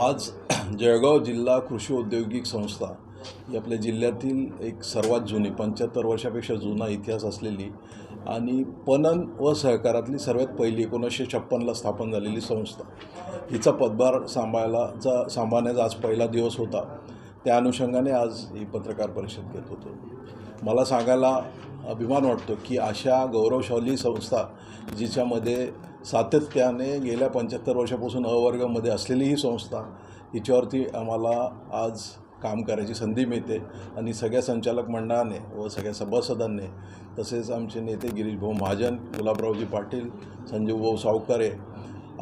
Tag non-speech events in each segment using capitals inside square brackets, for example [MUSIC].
आज [CLEARS THROAT] जळगाव जिल्हा कृषी औद्योगिक संस्था ही आपल्या जिल्ह्यातील एक सर्वात जुनी पंच्याहत्तर वर्षापेक्षा जुना इतिहास असलेली आणि पणन व सहकारातली सर्वात पहिली एकोणीसशे छप्पनला स्थापन झालेली संस्था. हिचा पदभार सांभाळायचा सांभाळण्याचा आज पहिला दिवस होता. त्या अनुषंगाने आज ही पत्रकार परिषद घेत होतो. मला सांगायला अभिमान वाटतो की अशा गौरवशाली संस्था जिच्यामध्ये सातत्याने गेल्या पंच्याहत्तर वर्षापासून अवर्गामध्ये असलेली ही संस्था हिच्यावरती आम्हाला आज काम करायची संधी मिळते आणि सगळ्या संचालक मंडळाने व सगळ्या सभासदांनी तसेच आमचे नेते गिरीशभाऊ महाजन गुलाबरावजी पाटील संजीवभाऊ सावकारे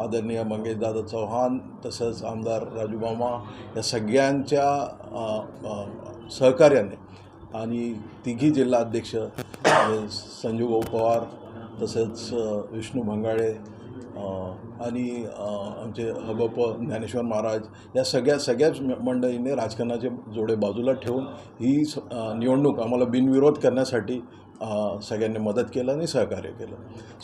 आदरणीय मंगेशदादा चव्हाण तसंच आमदार राजू मामा या सगळ्यांच्या सहकार्याने आणि तिघी जिल्हा अध्यक्ष अ, संजूभाऊ पवार तसेच विष्णू भंगाळे अ, आणि अ, आमचे हगप ज्ञानेश्वर महाराज या सगळ्या सगळ्याच मंडळींनी मंडळीने राजकारणाचे जोडे बाजूला ठेवून ही स- निवडणूक आम्हाला बिनविरोध करण्यासाठी सगळ्यांनी मदत केलं आणि सहकार्य केलं.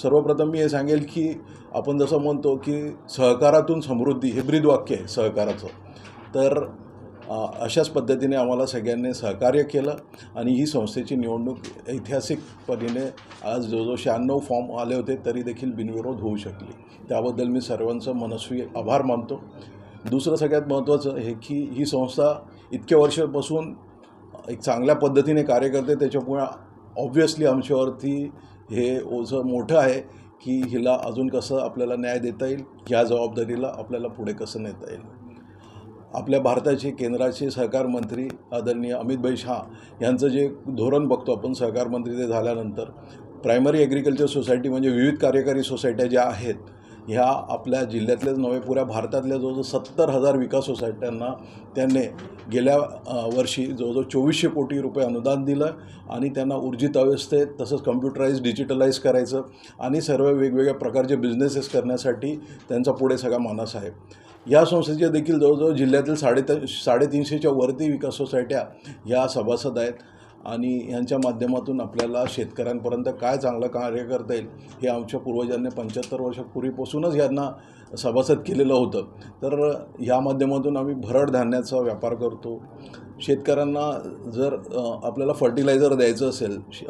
सर्वप्रथम मी हे सांगेल की आपण जसं म्हणतो की सहकारातून समृद्धी हे ब्रीद वाक्य आहे सहकाराचं. तर अशाच पद्धतीने आम्हाला सगळ्यांनी सहकार्य केलं आणि ही संस्थेची निवडणूक ऐतिहासिक परीने आज जवळजवळ शहाण्णव फॉर्म आले होते तरी देखील बिनविरोध होऊ शकली. त्याबद्दल मी सर्वांचं मनस्वी आभार मानतो. दुसरं सगळ्यात महत्त्वाचं हे की ही संस्था इतक्या वर्षापासून एक चांगल्या पद्धतीने कार्य करते त्याच्यामुळे ऑब्व्हियसली आमच्यावरती हे ओझं मोठं आहे की हिला अजून कसं आपल्याला न्याय देता येईल ह्या जबाबदारीला आपल्याला पुढे कसं नेता येईल. आपल्या भारताचे केंद्राचे सहकार मंत्री आदरणीय अमितभाई शाह यांचं जे धोरण बघतो आपण सहकार मंत्री ते झाल्यानंतर प्रायमरी ॲग्रिकल्चर सोसायटी म्हणजे विविध कार्यकारी सोसायट्या ज्या आहेत ह्या आपल्या जिल्ह्यातल्याच नव्हे पुऱ्या भारतातल्या जवळजवळ सत्तर हजार विकास सोसायट्यांना त्यांनी गेल्या वर्षी जवळजवळ चोवीसशे कोटी रुपये अनुदान दिलं आणि त्यांना ऊर्जित अवस्थेत तसंच कम्प्युटराईज डिजिटलाईज करायचं आणि सर्व वेगवेगळ्या प्रकारचे बिझनेसेस करण्यासाठी त्यांचा पुढे सगळा मानस आहे. या संस्थेचे देखील जवळजवळ जिल्ह्यातील साडेत साडेतीनशेच्या वरती विकास सोसायट्या या सभासद आहेत. आणि यांच्या माध्यमातून आपल्याला शेतकऱ्यांपर्यंत काय चांगलं कार्य करता येईल हे आमच्या पूर्वजांनी पंच्याहत्तर वर्षापूर्वीपासूनच यांना सभासद केलेलं होतं. तर या माध्यमातून आम्ही भरड धान्याचा व्यापार करतो. शेतकऱ्यांना जर आपल्याला फर्टिलायझर द्यायचं असेल श-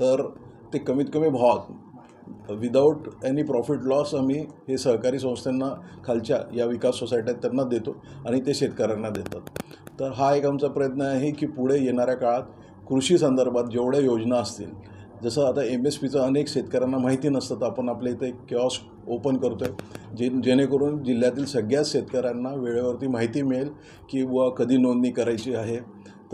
तर ते कमीत कमी भावात विदाऊट एनी प्रॉफिट लॉस आम्ही हे सहकारी संस्थांना खालच्या या विकास सोसायट्यात त्यांना देतो आणि ते शेतकऱ्यांना देतात. तर हा एक आमचा प्रयत्न आहे की पुढे येणाऱ्या काळात कृषी संदर्भात जेवढ्या योजना असतील जसं आता एम एस पीचं अनेक शेतकऱ्यांना माहिती नसतं तर आपण आपल्या इथे एक किऑस्क ओपन करतो आहे जे जेणेकरून जिल्ह्यातील सगळ्याच शेतकऱ्यांना वेळेवरती माहिती मिळेल की व कधी नोंदणी करायची आहे.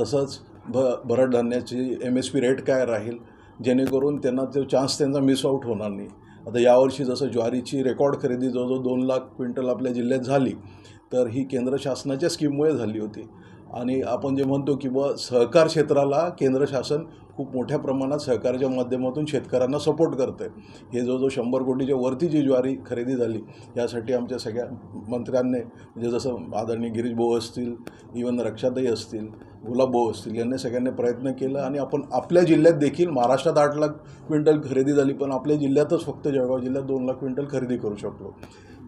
तसंच भ भरडधान्याची एम एस पी रेट काय राहील जेणेकरून त्यांना तो चान्स त्यांचा मिस आऊट होणार नाही. आता यावर्षी जसं ज्वारीची रेकॉर्ड खरेदी जवळजवळ दोन लाख क्विंटल आपल्या जिल्ह्यात झाली तर ही केंद्र शासनाच्या स्कीममुळे झाली होती. आणि आपण जे म्हणतो की बुवा सहकार क्षेत्राला केंद्र शासन खूप मोठ्या प्रमाणात सहकाराच्या माध्यमातून शेतकऱ्यांना सपोर्ट करतं आहे हे जवळजवळ शंभर कोटीच्या वरती जी ज्वारी खरेदी झाली यासाठी आमच्या सगळ्या मंत्र्यांनी म्हणजे जसं आदरणीय गिरीश भाऊ असतील इवन रक्षाताई असतील गुलाब भाऊ असतील यांनी सगळ्यांनी प्रयत्न केला आणि आपण आपल्या जिल्ह्यात देखील महाराष्ट्रात आठ लाख क्विंटल खरेदी झाली पण आपल्या जिल्ह्यातच फक्त जळगाव जिल्ह्यात दोन लाख क्विंटल खरेदी करू शकलो.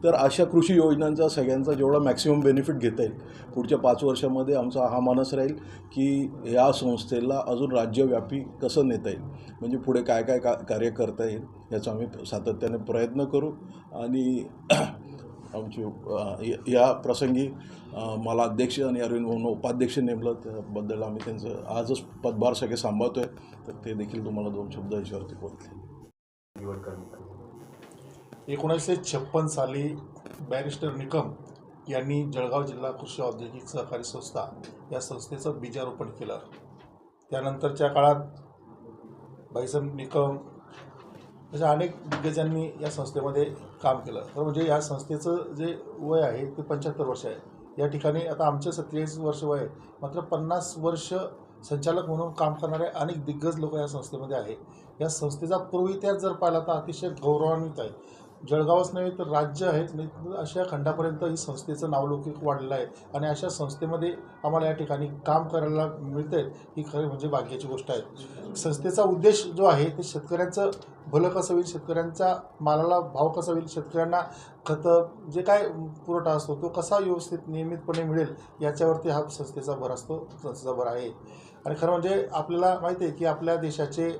तर अशा कृषी योजनांचा सगळ्यांचा जेवढा मॅक्सिमम बेनिफिट घेता येईल पुढच्या पाच वर्षामध्ये आमचा हा मानस राहील की या संस्थेला अजून राज्यव्यापी कसं नेता येईल म्हणजे पुढे काय काय का कार्य करता येईल याचा आम्ही सातत्याने प्रयत्न करू. आणि [CLEARS THROAT] आमची या प्रसंगी मला अध्यक्ष आणि अरविंद भाऊन उपाध्यक्ष नेमलं त्याबद्दल आम्ही त्यांचं आजच पदभार सगळे सांभाळतो आहे तर ते देखील तुम्हाला दोन शब्द याच्यावरती बोलतील. निवड करण्यात एकोणीसशे छप्पन साली बॅरिस्टर निकम यांनी जळगाव जिल्हा कृषी औद्योगिक सहकारी संस्था या संस्थेचं बीजारोपण केलं. त्यानंतरच्या काळात बाईसन निकम अशा अनेक दिग्गजांनी या संस्थेमध्ये काम केलं. तर म्हणजे या संस्थेचं जे वय आहे ते पंच्याहत्तर वर्ष आहे. या ठिकाणी आता आमचं सत्तेचाळीस वर्ष वय आहे. मात्र पन्नास वर्ष संचालक म्हणून काम करणारे अनेक दिग्गज लोक या संस्थेमध्ये आहे या संस्थेचा पूर्वी इतिहास जर पाहिला तर अतिशय गौरवान्वित आहे. जळगावच नव्हे तर राज्य आहे नाही अशा खंडापर्यंत ही संस्थेचं नावलौकिक वाढलेलं आहे. आणि अशा संस्थेमध्ये आम्हाला या ठिकाणी काम करायला मिळतं आहे ही खरं म्हणजे भाग्याची गोष्ट आहे. संस्थेचा उद्देश जो आहे ते शेतकऱ्यांचं भलं कसं होईल शेतकऱ्यांचा मालाला भाव कसा होईल शेतकऱ्यांना खतं जे काय पुरवठा असतो तो कसा व्यवस्थित नियमितपणे मिळेल याच्यावरती हा संस्थेचा भर असतो संस्थेचा भर आहे. आणि खरं म्हणजे आपल्याला माहिती आहे की आपल्या देशाचे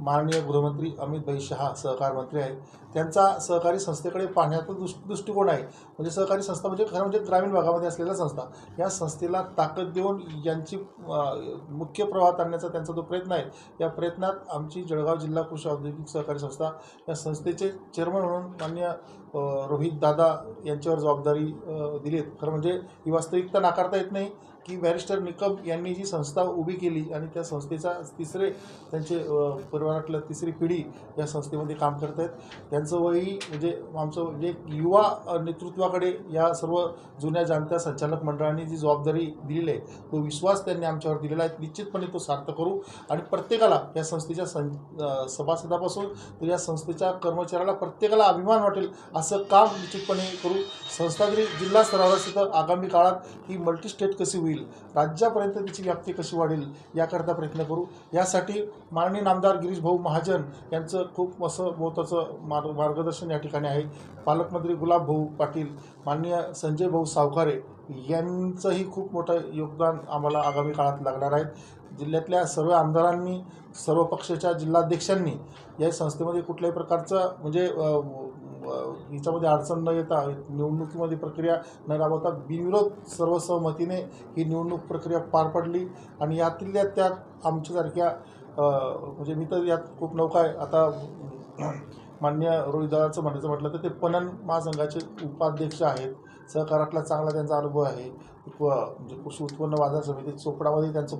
माननीय गृहमंत्री अमित भाई शहा सहकार मंत्री आहेत. त्यांचा सहकारी संस्थेकडे पाहण्याचा दृष् दृष्टिकोन आहे. म्हणजे सहकारी संस्था म्हणजे खरं म्हणजे ग्रामीण भागामध्ये असलेल्या संस्था. या संस्थेला ताकद देऊन यांची मुख्य प्रवाहात आणण्याचा त्यांचा जो प्रयत्न आहे या प्रयत्नात आमची जळगाव जिल्हा कृषी औद्योगिक सहकारी संस्था या संस्थेचे चेअरमन म्हणून मान्य रोहित दादा यांच्यावर जबाबदारी दिली आहे खरं म्हणजे ही वास्तविकता नाकारता येत नाही की बॅरिस्टर निकम यांनी जी संस्था उभी केली आणि त्या संस्थेचा तिसरे त्यांचे परिवारातल्या तिसरी पिढी या संस्थेमध्ये काम करत आहेत. त्यांचं वयही म्हणजे आमचं म्हणजे युवा नेतृत्वाकडे या सर्व जुन्या जाणत्या संचालक मंडळांनी जी जबाबदारी दिलेली आहे तो विश्वास त्यांनी आमच्यावर दिलेला आहे. निश्चितपणे तो सार्थ करू. आणि प्रत्येकाला या संस्थेच्या सं सभासदापासून तर या संस्थेच्या कर्मचाऱ्याला प्रत्येकाला अभिमान वाटेल असं असं काम निश्चितपणे करू? संस्थागिरी जिल्हा स्तरावर सुद्धा आगामी काळात ही मल्टी स्टेट कशी होईल? राज्यापर्यंत तिची व्याप्ती कशी वाढेल? याकरता प्रयत्न करू. यासाठी माननीय नामदार गिरीश भाऊ महाजन यांचं खूप असं महत्त्वाचं मार्ग मार्गदर्शन या ठिकाणी आहे. पालकमंत्री गुलाब भाऊ पाटील माननीय संजय भाऊ सावकारे यांचंही खूप मोठं योगदान आम्हाला आगामी काळात लागणार आहे. जिल्ह्यातल्या सर्व आमदारांनी सर्व पक्षाच्या जिल्हाध्यक्षांनी या संस्थेमध्ये कुठल्याही प्रकारचं म्हणजे हिच्यामध्ये अडचण न येता निवडणुकीमध्ये प्रक्रिया न राबवता बिनविरोध सर्वसहमतीने ही निवडणूक प्रक्रिया पार पडली. आणि यातल्या त्यात आमच्यासारख्या म्हणजे मी तर यात खूप नौका आहे. आता मान्य रोहिदाचं म्हणायचं म्हटलं तर ते पणन महासंघाचे उपाध्यक्ष आहेत. सहकारातला चांगला त्यांचा अनुभव आहे. म्हणजे कृषी उत्पन्न बाजार समिती चोपडामध्ये त्यांचं